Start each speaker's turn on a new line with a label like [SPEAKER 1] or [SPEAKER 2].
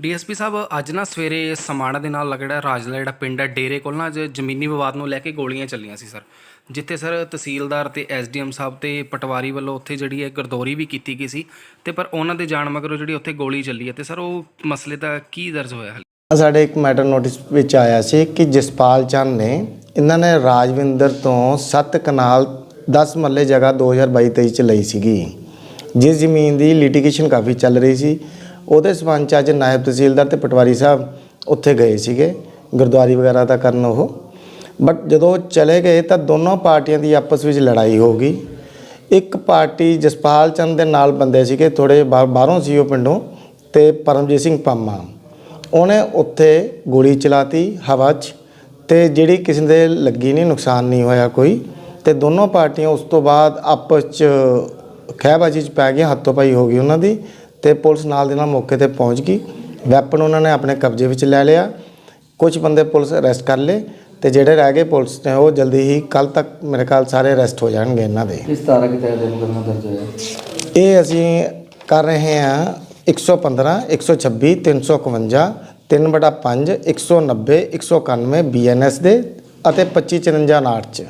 [SPEAKER 1] DSP ਸਾਹਿਬ, ਅੱਜ ਨਾ ਸਵੇਰੇ ਸਮਾਣਾ ਦੇ ਨਾਲ ਲੱਗੜਾ ਰਾਜਲਾ ਜਿਹੜਾ ਪਿੰਡ ਹੈ, ਡੇਰੇ ਕੋਲ ਨਾ ਅੱਜ ਜ਼ਮੀਨੀ ਵਿਵਾਦ ਨੂੰ ਲੈ ਕੇ ਗੋਲੀਆਂ ਚੱਲੀਆਂ ਸੀ, ਸਰ। ਜਿੱਥੇ ਸਰ ਤਹਿਸੀਲਦਾਰ ਤੇ ਐਸਡੀਐਮ ਸਾਹਿਬ ਤੇ ਪਟਵਾਰੀ ਵੱਲੋਂ ਉੱਥੇ ਜਿਹੜੀ ਹੈ ਗਰਦੌਰੀ ਵੀ ਕੀਤੀ ਗਈ ਸੀ ਤੇ ਪਰ ਉਹਨਾਂ ਦੇ ਜਾਣ ਮਗਰੋਂ ਜਿਹੜੀ ਉੱਥੇ ਗੋਲੀ ਚੱਲੀ ਹੈ ਤੇ ਸਰ ਉਹ ਮਸਲੇ ਦਾ ਕੀ ਦਰਜ ਹੋਇਆ ਹਾਲੇ?
[SPEAKER 2] ਸਾਡੇ ਇੱਕ ਮੈਟਰ ਨੋਟਿਸ ਵਿੱਚ ਆਇਆ ਸੀ ਕਿ ਜਸਪਾਲ ਚੰਦ ਨੇ ਇਹਨਾਂ ਨੇ ਰਾਜਵਿੰਦਰ ਤੋਂ 7 ਕਨਾਲ 10 ਮੱਲੇ ਜਗ੍ਹਾ 2022-23 ਚ ਲਈ ਸੀਗੀ। ਜਿਸ ਜ਼ਮੀਨ ਦੀ ਲਿਟੀਗੇਸ਼ਨ ਕਾਫੀ ਚੱਲ ਰਹੀ ਸੀ। ਉਹਦੇ ਸਬੰਧ ਚ ਅੱਜ ਨਾਇਬ ਤਹਿਸੀਲਦਾਰ ਤੇ ਪਟਵਾਰੀ ਸਾਹਿਬ ਉੱਥੇ ਗਏ ਸੀਗੇ, ਗੁਰਦੁਆਰੀ ਵਗੈਰਾ ਦਾ ਕਰਨ ਉਹ। ਬਟ ਜਦੋਂ ਚਲੇ ਗਏ ਤਾਂ ਦੋਨੋਂ ਪਾਰਟੀਆਂ ਦੀ ਆਪਸ ਵਿੱਚ ਲੜਾਈ ਹੋ ਗਈ। ਇੱਕ ਪਾਰਟੀ ਜਸਪਾਲ ਚੰਦ ਦੇ ਨਾਲ ਬੰਦੇ ਸੀਗੇ ਥੋੜੇ ਬਾਹਰੋਂ ਸੀ ਉਹ ਪਿੰਡੋਂ ਤੇ ਪਰਮਜੀਤ ਸਿੰਘ ਪੰਮਾ। ਉਹਨੇ ਉੱਥੇ ਗੋਲੀ ਚਲਾਤੀ ਹਵਾ 'ਚ ਤੇ ਜਿਹੜੀ ਕਿਸੇ ਦੇ ਲੱਗੀ ਨਹੀਂ ਨੁਕਸਾਨ ਨਹੀਂ ਹੋਇਆ ਕੋਈ ਤੇ ਦੋਨੋਂ ਪਾਰਟੀਆਂ ਉਸ ਤੋਂ ਬਾਅਦ ਆਪਸ 'ਚ ਖਹਿਬਾਜੀ 'ਚ ਪੈ ਗਈਆਂ, ਹੱਥੋਂ ਪਾਈ ਹੋ ਗਈ ਉਹਨਾਂ ਦੀ ਤੇ ਪੁਲਿਸ ਨਾਲ ਦੇ ਨਾਲ ਮੌਕੇ ਤੇ ਪਹੁੰਚ ਗਈ। ਵੈਪਨ ਉਹਨਾਂ ਨੇ ਆਪਣੇ ਕਬਜ਼ੇ ਵਿੱਚ ਲੈ ਲਿਆ। ਕੁਝ ਬੰਦੇ ਪੁਲਿਸ ਅਰੈਸਟ ਕਰ ਲਏ ਤੇ ਜਿਹੜੇ ਰਹਿ ਗਏ ਪੁਲਿਸ ਨੇ ਉਹ ਜਲਦੀ ਹੀ ਕੱਲ ਤੱਕ ਮੇਰੇ ਖਿਆਲ ਸਾਰੇ ਅਰੈਸਟ ਹੋ ਜਾਣਗੇ ਇਹਨਾਂ ਦੇ।
[SPEAKER 3] ਕਿਸ ਧਾਰਾ ਕੇ ਤਹਿਤ ਇਹ ਮੁਕੱਦਮਾ ਦਰਜ ਹੋਇਆ
[SPEAKER 2] ਇਹ ਅਸੀਂ ਕਰ ਰਹੇ ਹਾਂ 115 126 351 3/5 190 191 ਬੀਐਨਐਸ ਦੇ ਅਤੇ 2554 ਨਾਟ ਚ।